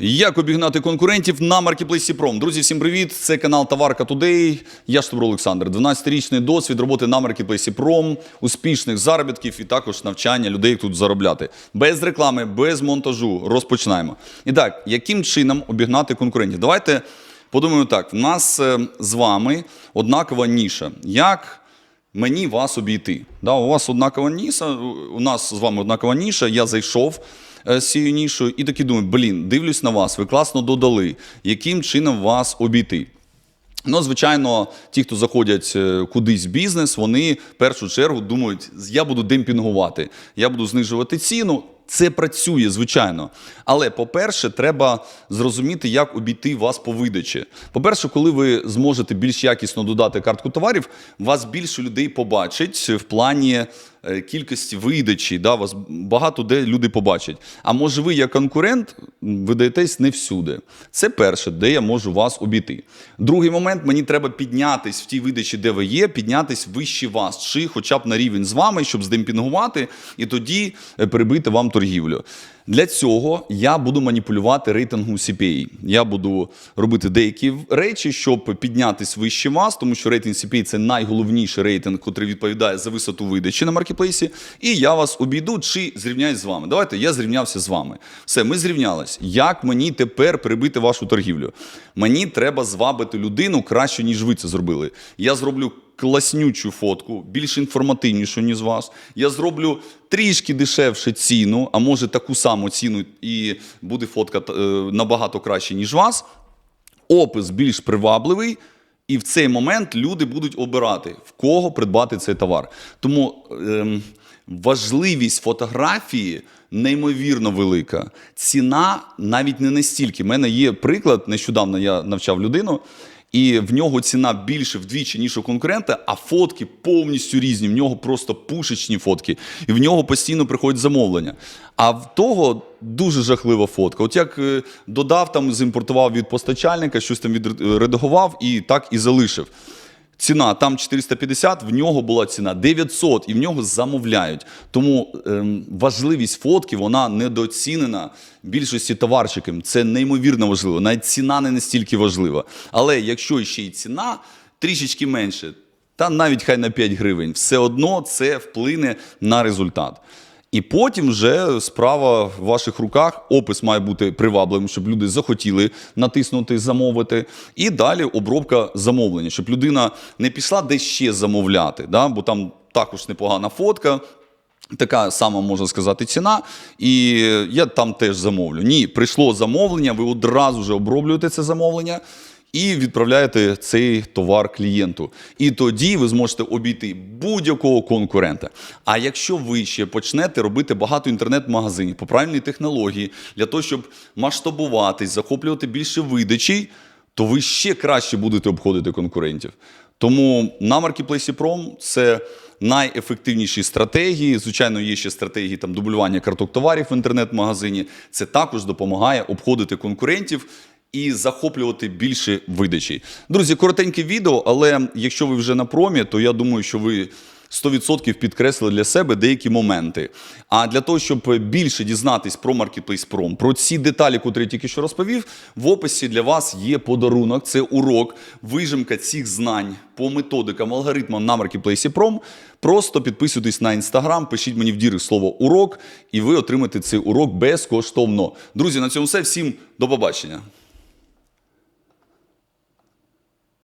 Як обігнати конкурентів на маркетплейсі Пром? Друзі, всім привіт! Це канал Товарка Today. Я Штубро Олександр. 12-річний досвід роботи на маркетплейсі Пром, успішних заробітків і також навчання людей як тут заробляти. Без реклами, без монтажу. Розпочинаємо. І так, яким чином обігнати конкурентів? Давайте подумаємо так: в нас е, з вами однакова ніша. Як мені вас обійти. Да, у вас однакова ніша, у нас з вами однакова ніша. Я зайшов з цією нішою і таки думаю, блін, дивлюсь на вас, ви класно додали. Яким чином вас обійти? Ну, звичайно, ті, хто заходять е, кудись в бізнес, вони в першу чергу думають, я буду демпінгувати, я буду знижувати ціну. Це працює, звичайно. Але, по-перше, треба зрозуміти, як обійти вас по видачі. По-перше, коли ви зможете більш якісно додати картку товарів, вас більше людей побачить в плані е, кількості видачі. Да, вас багато де люди побачать. А може, ви як конкурент видаєтесь не всюди. Це перше, де я можу вас обійти. Другий момент мені треба піднятись в тій видачі, де ви є, піднятись вище вас, чи хоча б на рівень з вами, щоб здемпінгувати, і тоді прибити перебити вам торгівлю. Для цього я буду маніпулювати рейтингом CPA. Я буду робити деякі речі, щоб піднятись вище вас, тому що рейтинг CPA – це найголовніший рейтинг, який відповідає за висоту видачі на маркетплейсі. І я вас обійду чи зрівняюсь з вами. Давайте я зрівнявся з вами. Все, ми зрівнялись. Як мені тепер перебити вашу торгівлю? Мені треба звабити людину краще, ніж ви це зробили. Я зроблю класнючу фотку, більш інформативнішу, ніж вас. Я зроблю трішки дешевше ціну, а може таку саму ціну, і буде фотка е, набагато краще, ніж вас. Опис більш привабливий. І в цей момент люди будуть обирати, в кого придбати цей товар. Тому ем, важливість фотографії неймовірно велика. Ціна навіть не настільки. У мене є приклад, нещодавно я навчав людину, і в нього ціна більше вдвічі, ніж у конкурента, а фотки повністю різні. В нього просто пушечні фотки. І в нього постійно приходять замовлення. А в того дуже жахлива фотка. От як е, додав, там зімпортував від постачальника, щось там відредагував і так і залишив. Ціна там 450, в нього була ціна 900, і в нього замовляють. Тому ем, важливість фотки вона недооцінена більшості товарщиків. Це неймовірно важливо. Навіть ціна не настільки важлива. Але якщо ще й ціна трішечки менше, та навіть хай на 5 гривень, все одно це вплине на результат. І потім вже справа в ваших руках. Опис має бути привабливим, щоб люди захотіли натиснути замовити. І далі обробка замовлення, щоб людина не пішла десь ще замовляти, да? бо там також непогана фотка. Така сама можна сказати ціна, і я там теж замовлю. Ні, прийшло замовлення, ви одразу ж оброблюєте це замовлення і відправляєте цей товар клієнту. І тоді ви зможете обійти будь-якого конкурента. А якщо ви ще почнете робити багато інтернет-магазинів по правильній технології для того, щоб масштабуватись, захоплювати більше видачі, то ви ще краще будете обходити конкурентів. Тому на маркетплейсі Пром це найефективніші стратегії. Звичайно, є ще стратегії там дублювання карток товарів в інтернет-магазині. Це також допомагає обходити конкурентів. І захоплювати більше видачі. Друзі, коротеньке відео, але якщо ви вже на промі, то я думаю, що ви 100% підкреслили для себе деякі моменти. А для того, щоб більше дізнатись про Marketplace Prom, про ці деталі, котрі я тільки що розповів, в описі для вас є подарунок. Це урок, вижимка цих знань по методикам, алгоритмам на Marketplace Prom. Просто підписуйтесь на інстаграм, пишіть мені в дірі слово урок, і ви отримаєте цей урок безкоштовно. Друзі, на цьому все. Всім до побачення.